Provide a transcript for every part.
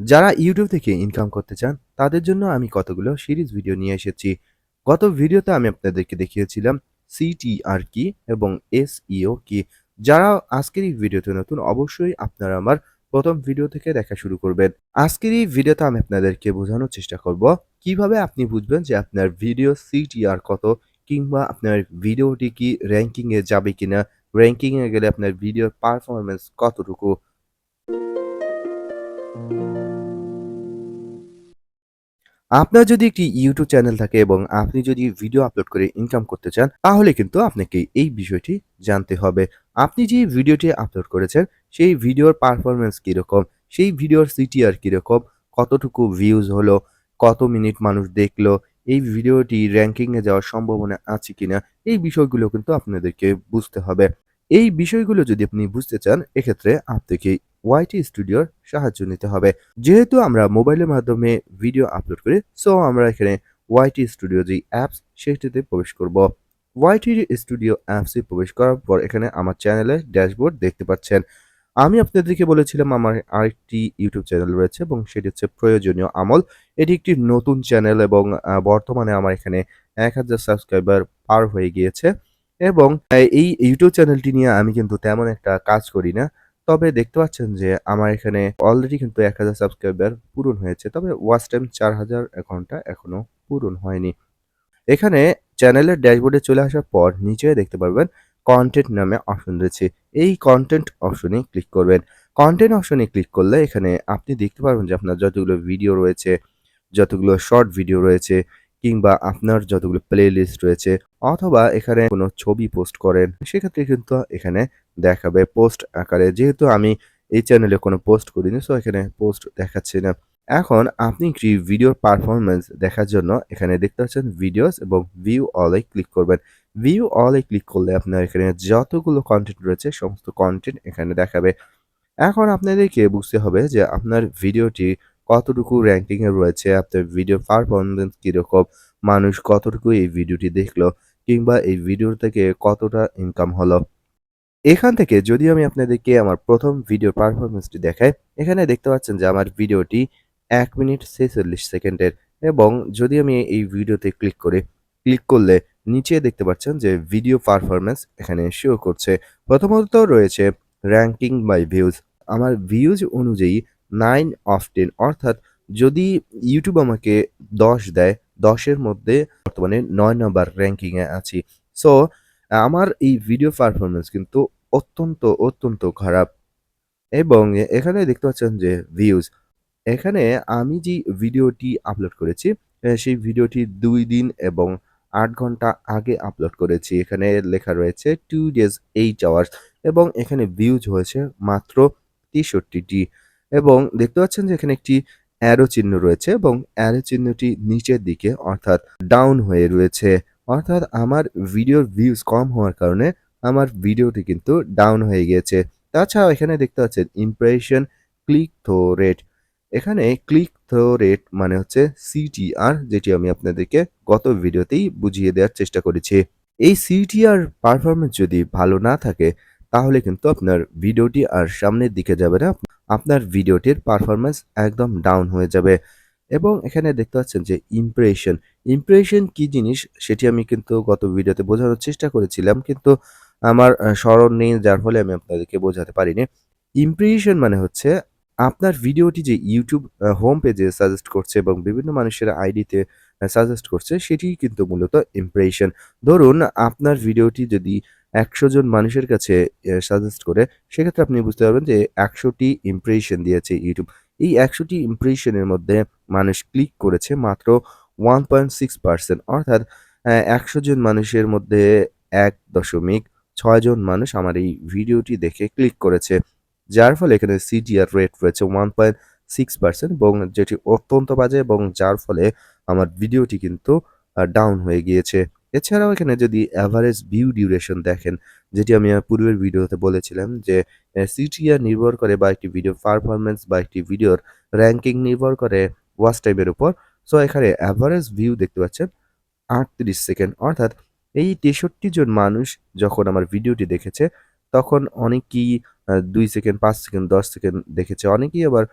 যারা ইউটিউব থেকে ইনকাম করতে চান, তাদের জন্য আমি কতগুলো সিরিজ ভিডিও নিয়ে এসেছি। গত ভিডিওতে আমি আপনাদেরকে দেখিয়েছিলাম সিটিআর কি এবং এসইও কি। যারা আজকের এই ভিডিওতে নতুন, অবশ্যই আপনারা আমার প্রথম ভিডিও থেকে দেখা শুরু করবেন। আজকের এই ভিডিওতে আমি আপনাদেরকে বোঝানোর চেষ্টা করব, কীভাবে আপনি বুঝবেন যে আপনার ভিডিও সিটিআর কত কিংবা আপনার ভিডিওটি কি র্যাঙ্কিংয়ে যাবে কিনা? র্যাঙ্কিংয়ে গেলে আপনার ভিডিওর পারফরমেন্স কতটুকু? আপনার যদি একটি ইউটিউব চ্যানেল থাকে এবং আপনি যদি ভিডিও আপলোড করে ইনকাম করতে চান, তাহলে কিন্তু আপনাকে এই বিষয়টি জানতে হবে। আপনি যে ভিডিওটি আপলোড করেছেন, সেই ভিডিওর পারফরমেন্স কীরকম? সেই ভিডিওর সিটিআর কীরকম? কতটুকু ভিউজ হলো? কত মিনিট মানুষ দেখল? এই ভিডিওটি র্যাঙ্কিংয়ে যাওয়ার সম্ভাবনা আছে কিনা? এই বিষয়গুলো কিন্তু আপনাদেরকে বুঝতে হবে। এই বিষয়গুলো যদি আপনি বুঝতে চান, এক্ষেত্রে আপনাকে ওয়াইটি স্টুডিওর সাহায্য নিতে হবে। যেহেতু আমরা মোবাইলের মাধ্যমে ভিডিও আপলোড করি সো আমরা এখানে ওয়াইটি স্টুডিও যে অ্যাপস সেটিতে প্রবেশ করব। ওয়াইটি স্টুডিও অ্যাপসে প্রবেশ করার পর এখানে আমার চ্যানেলের ড্যাশবোর্ড দেখতে পাচ্ছেন। আমি আপনাদেরকে বলেছিলাম আমার আরেকটি ইউটিউব চ্যানেল রয়েছে এবং সেটি হচ্ছে প্রয়োজনীয় আমল। এটি একটি নতুন চ্যানেল এবং বর্তমানে আমার এখানে এক হাজার সাবস্ক্রাইবার পার হয়ে গিয়েছে এবং, এই ইউটিউব চ্যানেলটি নিয়ে আমি কিন্তু তেমন একটা কাজ করি না। তবে দেখতে পাচ্ছেন যে আমার এখানে অলরেডি কিন্তু এক হাজার সাবস্ক্রাইবার পূরণ হয়েছে, তবে ওয়াচ টাইম চার হাজার ঘণ্টা এখনও পূরণ হয়নি। এখানে চ্যানেলের ড্যাশবোর্ডে চলে আসার পর নিচে দেখতে পারবেন কন্টেন্ট নামে অপশন রয়েছে। এই কন্টেন্ট অপশনে ক্লিক করবেন। কন্টেন্ট অপশনে ক্লিক করলে এখানে আপনি দেখতে পারবেন যে আপনার যতগুলো ভিডিও রয়েছে, যতগুলো শর্ট ভিডিও রয়েছে কিংবা আপনার যতগুলো প্লে লিস্ট রয়েছে অথবা এখানে কোনো ছবি পোস্ট করেন, সেক্ষেত্রে কিন্তু এখানে দেখাবে পোস্ট আকারে। যেহেতু আমি এই চ্যানেলে কোনো পোস্ট করিনি সো এখানে পোস্ট দেখাচ্ছে না। এখন আপনি কি ভিডিওর পারফরমেন্স দেখার জন্য এখানে দেখতে পাচ্ছেন ভিডিওস এবং ভিউ অলে ক্লিক করবেন। ভিউ অলে ক্লিক করলে আপনার এখানে যতগুলো কন্টেন্ট রয়েছে, সমস্ত কন্টেন্ট এখানে দেখাবে। এখন আপনাদেরকে বুঝতে হবে যে আপনার ভিডিওটি কতটুকু র্যাঙ্কিংয়ে রয়েছে, আপনার ভিডিও পারফরমেন্স কীরকম, মানুষ কতটুকু এই ভিডিওটি দেখল, কিংবা এই ভিডিও থেকে কতটা ইনকাম হলো? এখান থেকে যদি আমি আপনাদেরকে আমার প্রথম ভিডিও পারফরমেন্সটি দেখাই, এখানে দেখতে পাচ্ছেন যে আমার ভিডিওটি এক মিনিট ছেচল্লিশ সেকেন্ডের, এবং যদি আমি এই ভিডিওতে ক্লিক করি ক্লিক করলে নিচে দেখতে পাচ্ছেন যে ভিডিও পারফরমেন্স এখানে শো করছে। প্রথমত রয়েছে র্যাঙ্কিং বাই ভিউজ আমার ভিউজ অনুযায়ী নাইন অফ টেন অর্থাৎ যদি ইউটিউব আমাকে দশ দেয়, দশের মধ্যে বর্তমানে নয় নম্বর র্যাঙ্কিংয়ে আছি। সো আমার এই ভিডিও পারফরমেন্স কিন্তু অত্যন্ত অত্যন্ত খারাপ। এবং এখানে দেখতে পাচ্ছেন যে ভিউজ এখানে আমি যে ভিডিওটি আপলোড করেছি সেই ভিডিওটি দুই দিন এবং আট ঘণ্টা আগে আপলোড করেছি। এখানে লেখা রয়েছে টু ডেজ এইট আওয়ার্স এবং এখানে ভিউজ হয়েছে মাত্র তেষট্টিটি। এবং দেখতে পাচ্ছেন যে এখানে একটি অ্যারো চিহ্ন রয়েছে এবং অ্যারো চিহ্নটি নিচের দিকে অর্থাৎ ডাউন হয়ে রয়েছে। অর্থাৎ আমার ভিডিওর ভিউজ কম হওয়ার কারণে আমার ভিডিওটি কিন্তু ডাউন হয়ে গিয়েছে। তাছাড়াও এখানে দেখতে পাচ্ছেন ইমপ্রেশন ক্লিক থ্রো রেট এখানে ক্লিক থ্রো রেট মানে হচ্ছে সিটিআর যেটি আমি আপনাদেরকে গত ভিডিওতেই বুঝিয়ে দেওয়ার চেষ্টা করেছি। এই সিটিআর পারফরমেন্স যদি ভালো না থাকে, তাহলে কিন্তু আপনার ভিডিওটি আর সামনের দিকে যাবে না। আপনার ভিডিওটির পারফরমেন্স একদম ডাউন হয়ে যাবে। এবং এখানে দেখতে পাচ্ছেন যে ইমপ্রেশন ইমপ্রেশন কি জিনিস সেটি আমি কিন্তু গত ভিডিওতে বোঝানোর চেষ্টা করেছিলাম, কিন্তু আমার স্মরণ নেই, যার ফলে আমি আপনাদেরকে বোঝাতে পারিনি। ইমপ্রেশন মানে হচ্ছে আপনার ভিডিওটি যে ইউটিউব হোম পেজে সাজেস্ট করছে এবং বিভিন্ন মানুষের আইডিতে সাজেস্ট করছে সেটি কিন্তু মূলত ইমপ্রেশন ধরুন আপনার ভিডিওটি যদি একশো জন মানুষের কাছে সাজেস্ট করে সেক্ষেত্রে আপনি বুঝতে পারবেন যে একশোটি ইমপ্রেশন দিয়েছে ইউটিউব এই একশোটি ইমপ্রেশনের মধ্যে মানুষ ক্লিক করেছে মাত্র ওয়ান পয়েন্ট সিক্স পার্সেন্ট অর্থাৎ একশো জন মানুষের মধ্যে এক দশমিক ছয় জন মানুষ আমার এই ভিডিওটি দেখে ক্লিক করেছে। যার ফলে এখানে সিজিআর রেট রয়েছে ওয়ান পয়েন্ট সিক্স পার্সেন্ট এবং যেটি অত্যন্ত বাজে এবং যার ফলে আমার ভিডিওটি কিন্তু ডাউন হয়ে গিয়েছে। এছাড়াও এখানে যদি অ্যাভারেজ ভিউ ডিউরেশন দেখেন, যেটি আমি পূর্বের ভিডিওতে বলেছিলাম যে সিটিআর নির্ভর করে বা একটি ভিডিও পারফরমেন্স বা একটি ভিডিওর র্যাঙ্কিং নির্ভর করে ওয়াচ টাইমের উপর। সো এখানে অ্যাভারেজ ভিউ দেখতে পাচ্ছেন, আটত্রিশ সেকেন্ড অর্থাৎ এই তেষট্টি জন মানুষ যখন আমার ভিডিওটি দেখেছে, তখন অনেকেই দুই সেকেন্ড পাঁচ সেকেন্ড দশ সেকেন্ড দেখেছে, অনেকেই আবার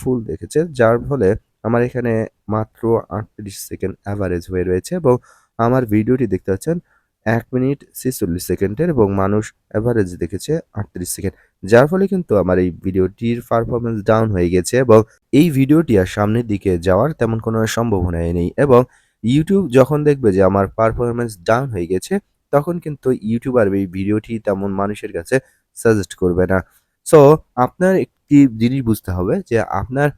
ফুল দেখেছে, যার ফলে আমার এখানে মাত্র আটত্রিশ সেকেন্ড অ্যাভারেজ হয়ে রয়েছে এবং আমার ভিডিওটি দেখতে পাচ্ছেন, এক মিনিট ছেচল্লিশ সেকেন্ডের এবং মানুষ অ্যাভারেজ দেখেছে আটত্রিশ সেকেন্ড। যার ফলে কিন্তু আমার এই ভিডিওটির পারফরমেন্স ডাউন হয়ে গেছে এবং এই ভিডিওটি আর সামনের দিকে যাওয়ার তেমন কোনো সম্ভাবনাই নেই এবং ইউটিউব যখন দেখবে যে আমার পারফরমেন্স ডাউন হয়ে গেছে, তখন কিন্তু ইউটিউব আর এই ভিডিওটি তেমন মানুষের কাছে সাজেস্ট করবে না। সো আপনার একটি জিনিস বুঝতে হবে যে আপনার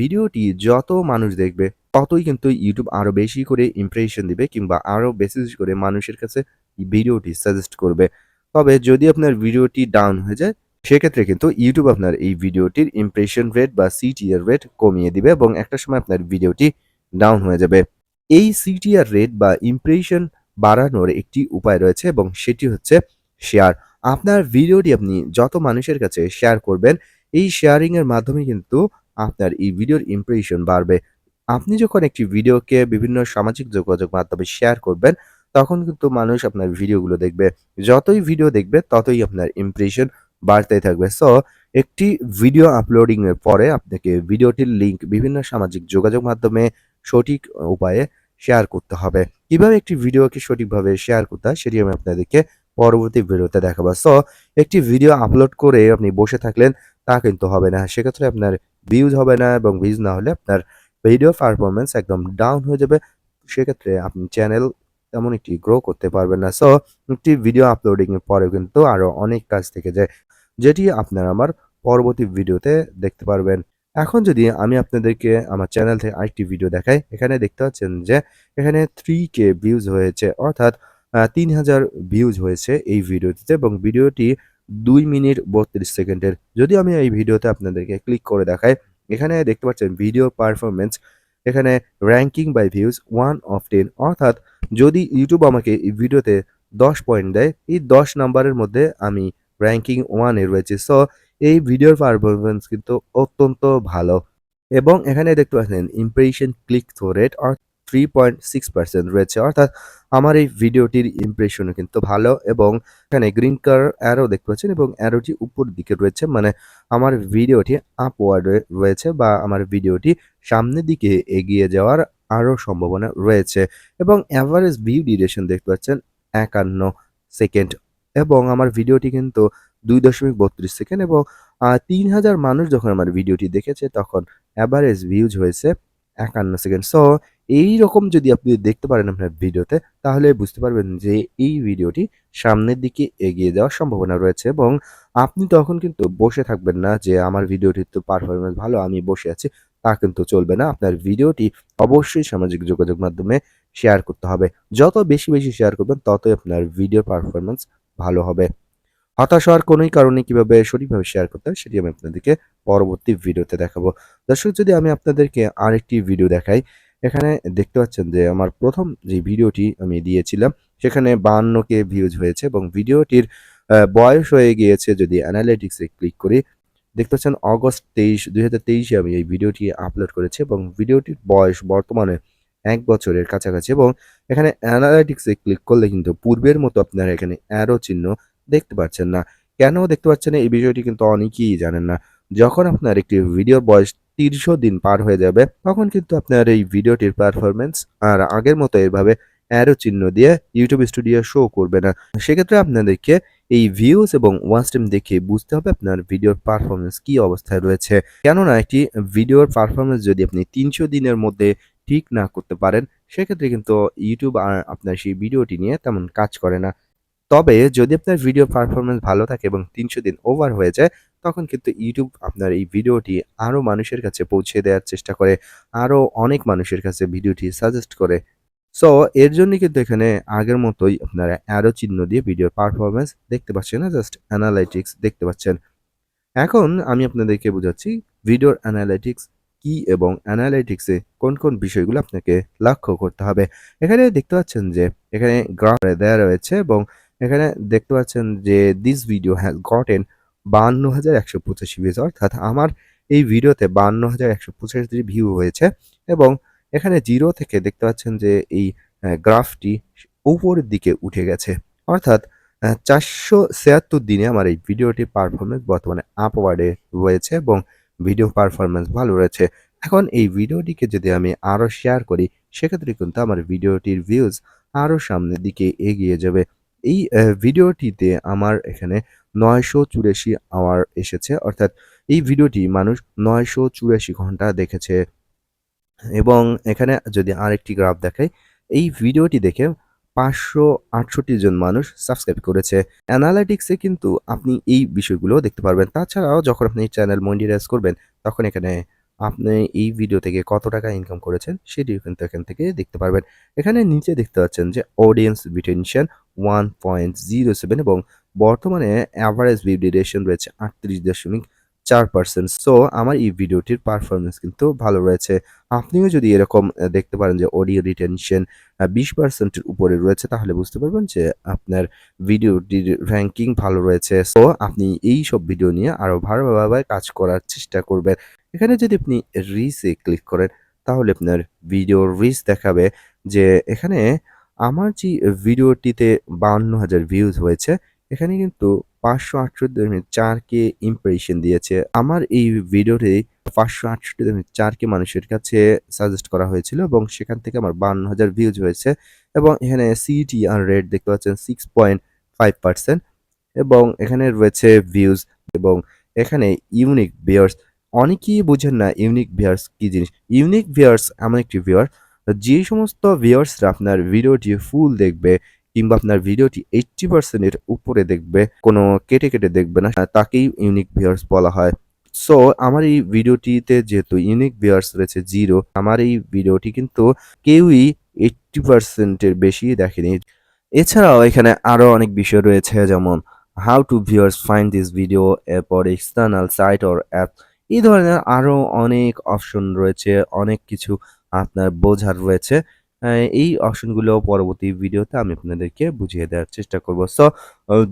ভিডিওটি যত মানুষ দেখবে ততই কিন্তু ইউটিউব আরও বেশি করে ইমপ্রেশন দিবে কিংবা আরও বেশি বেশি করে মানুষের কাছে ভিডিওটি সাজেস্ট করবে। তবে যদি আপনার ভিডিওটি ডাউন হয়ে যায়, সেক্ষেত্রে কিন্তু ইউটিউব আপনার এই ভিডিওটির ইমপ্রেশন রেট বা সিটিআর রেট কমিয়ে দিবে এবং একটা সময় আপনার ভিডিওটি ডাউন হয়ে যাবে। এই সিটিআর রেট বা ইমপ্রেশন বাড়ানোর একটি উপায় রয়েছে এবং সেটি হচ্ছে শেয়ার আপনার ভিডিওটি আপনি যত মানুষের কাছে শেয়ার করবেন, এই শেয়ারিংয়ের মাধ্যমে কিন্তু আপনার এই ভিডিওর ইমপ্রেশন বাড়বে। আপনি যখন একটি ভিডিওকে বিভিন্ন সামাজিক যোগাযোগ মাধ্যমে শেয়ার করবেন, তখন কিন্তু মানুষ আপনার ভিডিওগুলো দেখবে। যতই ভিডিও দেখবে, ততই আপনার ইমপ্রেশন বাড়তেই থাকবে। সো একটি ভিডিও আপলোডিং এর পরে আপনাকে ভিডিওটির লিংক বিভিন্ন সামাজিক যোগাযোগ মাধ্যমে সঠিক উপায়ে শেয়ার করতে হবে। কীভাবে একটি ভিডিওকে সঠিকভাবে শেয়ার করতে হয়, সেটি আমি আপনাদেরকে পরবর্তী ভিডিওতে দেখাবো। সো একটি ভিডিও আপলোড করে আপনি বসে থাকলেন, তা কিন্তু হবে না। সেক্ষেত্রে আপনার ভিউজ হবে না এবং ভিউজ না হলে আপনার ভিডিও পারফরমেন্স একদম ডাউন হয়ে যাবে। সেক্ষেত্রে আপনি চ্যানেল তেমন একটি গ্রো করতে পারবেন না। সো একটি ভিডিও আপলোডিং এর পরেও কিন্তু আরও অনেক কাজ থেকে যায়, যেটি আপনারা আমার পরবর্তী ভিডিওতে দেখতে পারবেন। এখন যদি আমি আপনাদেরকে আমার চ্যানেল থেকে আরেকটি ভিডিও দেখাই, এখানে দেখতে পাচ্ছেন যে এখানে থ্রি কে ভিউজ হয়েছে, অর্থাৎ তিন হাজার ভিউজ হয়েছে এই ভিডিওটিতে এবং ভিডিওটি দুই মিনিট বত্রিশ সেকেন্ডের। যদি আমি এই ভিডিওতে আপনাদেরকে ক্লিক করে দেখাই এখানে দেখতে পাচ্ছেন ভিডিও পারফরমেন্স এখানে ranking by views one of ten অর্থাৎ যদি ইউটিউব আমাকে এই ভিডিওতে দশ পয়েন্ট দেয়, এই দশ নাম্বারের মধ্যে আমি র্যাঙ্কিং ওয়ানে রয়েছে। সো এই ভিডিওর পারফরমেন্স কিন্তু অত্যন্ত ভালো। এবং এখানে দেখতে পাচ্ছেন impression click through rate three point six percent রয়েছে। অর্থাৎ আমার এই ভিডিওটির ইমপ্রেশনও কিন্তু ভালো এবং এখানে গ্রিন কালার অ্যারো দেখতে পাচ্ছেন এবং অ্যারোটি উপর দিকে রয়েছে। মানে আমার ভিডিওটি আপওয়ার্ডে রয়েছে বা আমার ভিডিওটি সামনের দিকে এগিয়ে যাওয়ার আরও সম্ভাবনা রয়েছে এবং অ্যাভারেজ ভিউ ডিউরেশন দেখতে পাচ্ছেন একান্ন সেকেন্ড এবং আমার ভিডিওটি কিন্তু দুই দশমিক বত্রিশ সেকেন্ড এবং তিন হাজার মানুষ যখন আমার ভিডিওটি দেখেছে তখন অ্যাভারেজ ভিউজ হয়েছে একান্ন সেকেন্ড সো এই রকম যদি আপনি দেখতে পারেন আপনার ভিডিওতে, তাহলে বুঝতে পারবেন যে এই ভিডিওটি সামনের দিকে এগিয়ে যাওয়ার সম্ভাবনা রয়েছে এবং আপনি তখন কিন্তু বসে থাকবেন না যে আমার ভিডিওটির তো পারফরমেন্স ভালো, আমি বসে আছি, তা কিন্তু চলবে না। আপনার ভিডিওটি অবশ্যই সামাজিক যোগাযোগ মাধ্যমে শেয়ার করতে হবে। যত বেশি বেশি শেয়ার করবেন, ততই আপনার ভিডিও পারফরমেন্স ভালো হবে। হতাশ হওয়ার কোনোই কারণে কীভাবে সঠিকভাবে শেয়ার করতে হয় সেটি আমি আপনাদেরকে পরবর্তী ভিডিওতে দেখাবো। দর্শক, যদি আমি আপনাদেরকে আরেকটি ভিডিও দেখাই, এখানে দেখতে পাচ্ছেন যে আমার প্রথম যে ভিডিওটি আমি দিয়েছিলাম, সেখানে বাহান্ন কে ভিউজ হয়েছে এবং ভিডিওটির বয়স হয়ে গিয়েছে যদি অ্যানালিটিক্সে ক্লিক করি, দেখতে পাচ্ছেন অগস্ট তেইশ, দুই হাজার তেইশে আমি এই ভিডিওটি আপলোড করেছি এবং ভিডিওটির বয়স বর্তমানে এক বছরের কাছাকাছি এবং এখানে অ্যানালাইটিক্সে ক্লিক করলে কিন্তু পূর্বের মতো আপনারা এখানে অ্যারো চিহ্ন দেখতে পাচ্ছেন না। কেন দেখতে পাচ্ছেন এই বিষয়টি কিন্তু অনেকেই জানেন না। যখন আপনার একটি ভিডিওর বয়স তিরিশশো দিন পার হয়ে যাবে, তখন কিন্তু আপনার এই ভিডিওটির পারফরমেন্স আর আগের মতো এভাবে অ্যারো চিহ্ন দিয়ে ইউটিউব স্টুডিও শো করবে না। সেক্ষেত্রে আপনাদেরকে এই ভিউজ এবং ওয়াচ টাইম দেখে বুঝতে হবে আপনার ভিডিওর পারফরমেন্স কি অবস্থায় রয়েছে। কেননা একটি ভিডিওর পারফরমেন্স যদি আপনি তিনশো দিনের মধ্যে ঠিক না করতে পারেন, সেক্ষেত্রে কিন্তু ইউটিউব আর আপনার সেই ভিডিওটি নিয়ে তেমন কাজ করে না। তবে যদি আপনার ভিডিও পারফরমেন্স ভালো থাকে এবং তিনশো দিন ওভার হয়ে যায়, তখন কিন্তু ইউটিউব আপনার এই ভিডিওটি আরও মানুষের কাছে পৌঁছে দেওয়ার চেষ্টা করে আরও অনেক মানুষের কাছে ভিডিওটি সাজেস্ট করে। সো এর জন্য কিন্তু এখানে আগের মতোই আপনারা অ্যারো চিহ্ন দিয়ে ভিডিওর পারফরমেন্স দেখতে পাচ্ছেন না জাস্ট অ্যানালাইটিক্স দেখতে পাচ্ছেন। এখন আমি আপনাদেরকে বোঝাচ্ছি ভিডিওর অ্যানালাইটিক্স কি এবং অ্যানালাইটিক্সে কোন কোন বিষয়গুলো আপনাকে লক্ষ্য করতে হবে। এখানে দেখতে পাচ্ছেন যে, এখানে গ্রাফ দেওয়া রয়েছে এবং এখানে দেখতে পাচ্ছেন যে দিস ভিডিও হ্যাজ গটেন বান্ন হাজার একশো পঁচাশি ভিউজ অর্থাৎ আমার এই ভিডিওতে বান্ন হাজার একশো পঁচাশি ভিউ হয়েছে এবং এখানে জিরো থেকে দেখতে পাচ্ছেন যে এই গ্রাফটি উপরের দিকে উঠে গেছে অর্থাৎ চারশো ছিয়াত্তর দিনে আমার এই ভিডিওটির পারফরমেন্স বর্তমানে আপওয়ার্ডে রয়েছে এবং ভিডিও পারফরমেন্স ভালো রয়েছে। এখন এই ভিডিওটিকে যদি আমি আরও শেয়ার করি, সেক্ষেত্রে কিন্তু আমার ভিডিওটির ভিউজ আরও সামনের দিকে এগিয়ে যাবে। এই ভিডিওটিতে আমার এখানে ৯৮৪ আওয়ার এসেছে। অর্থাৎ এই ভিডিওটি মানুষ ৯৮৪ ঘণ্টা দেখেছে। এবং এখানে যদি আরেকটি গ্রাফ দেখাই, এই ভিডিওটি দেখে ৫৬৮ জন মানুষ সাবস্ক্রাইব করেছে। অ্যানালিটিক্স এ কিন্তু আপনি এই বিষয়গুলো দেখতে পারবেন। তাছাড়াও যখন আপনি চ্যানেল মনিটাইজ করবেন, তখন এখানে আপনি এই ভিডিও থেকে কত টাকা ইনকাম করেছেন, সেটিও কিন্তু এখান থেকে দেখতে পারবেন। এখানে নিচে দেখতে পাচ্ছেন যে অডিয়েন্স রিটেনশন 1.07 এবং বর্তমানে অ্যাভারেজ ভিউ রয়েছে ৩৮.৪%। সো আমার এই ভিডিওটির পারফরমেন্স কিন্তু ভালো রয়েছে। আপনিও যদি এরকম দেখতে পারেন যে অডিও রিটেনশন বিশ ২০% এর উপরে রয়েছে, তাহলে বুঝতে পারবেন যে আপনার ভিডিওটির র্যাঙ্কিং ভালো রয়েছে। সো আপনি এই সব ভিডিও নিয়ে আরও ভালোভাবে কাজ করার চেষ্টা করবেন। এখানে যদি আপনি এ ক্লিক করেন, তাহলে আপনার ভিডিওর রিচ দেখাবে যে এখানে আমার যে ভিডিওটিতে ৫২,০০০ ভিউজ হয়েছে, এখানে কিন্তু ৫৬৮.৪কে ইমপ্রেশন দিয়েছে। আমার এই ভিডিওটি ৫৬৮.৪কে মানুষের কাছে সাজেস্ট করা হয়েছিল এবং সেখান থেকে আমার ৫২,০০০ ভিউজ হয়েছে এবং এখানে সিটিআর রেট দেখতে পাচ্ছেন 6.5% এবং এখানে রয়েছে ভিউজ এবং এখানে ইউনিক ভিউয়ার্স অনেকেই বোঝেন না ইউনিক ভিউয়ার্স কি জিনিস। ইউনিক ভিউয়ার্স এমন একটি ভিউয়ার, যে সমস্ত ভিউয়ার্সরা আপনার ভিডিওটি ফুল দেখবে কিংবা আপনার ভিডিওটি 80% উপরে দেখবে, কোনো কেটে, কেটে দেখবে না, তাকেই ইউনিক ভিউয়ার্স বলা হয়। সো আমার এই ভিডিওটিতে যেহেতু ইউনিক ভিউয়ার্স রয়েছে জিরো আমার এই ভিডিওটি কিন্তু কেউই 80% এর বেশি দেখেনি। এছাড়াও এখানে আরও অনেক বিষয় রয়েছে যেমন how to viewers find this video, এরপর এক্সটার্নাল সাইট অর অ্যাপ এই ধরনের আরও অনেক অপশন রয়েছে, অনেক কিছু আপনার বোঝার রয়েছে। এই অপশনগুলো পরবর্তী ভিডিওতে আমি আপনাদেরকে বুঝিয়ে দেওয়ার চেষ্টা করব। সো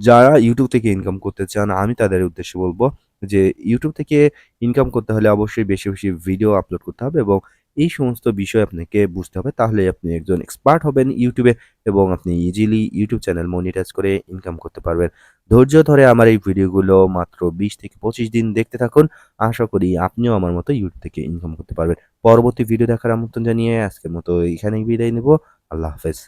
যারা ইউটিউব থেকে ইনকাম করতে চান, আমি তাদের উদ্দেশ্যে বলব যে ইউটিউব থেকে ইনকাম করতে হলে অবশ্যই বেশি, বেশি ভিডিও আপলোড করতে হবে এবং এই সমস্ত বিষয় আপনাকে বুঝতে হবে। তাহলে আপনি একজন এক্সপার্ট হবেন ইউটিউবে এবং আপনি ইজিলি ইউটিউব চ্যানেল মনিটাইজ করে ইনকাম করতে পারবেন। ধৈর্য ধরে আমার এই ভিডিওগুলো মাত্র ২০ থেকে ২৫ দিন দেখতে থাকুন। আশা করি আপনিও আমার মতো ইউটিউব থেকে ইনকাম করতে পারবেন। পরবর্তী ভিডিও দেখার আমন্ত্রণ জানিয়ে আজকের মতো এখানেই বিদায় নেব। আল্লাহ হাফেজ।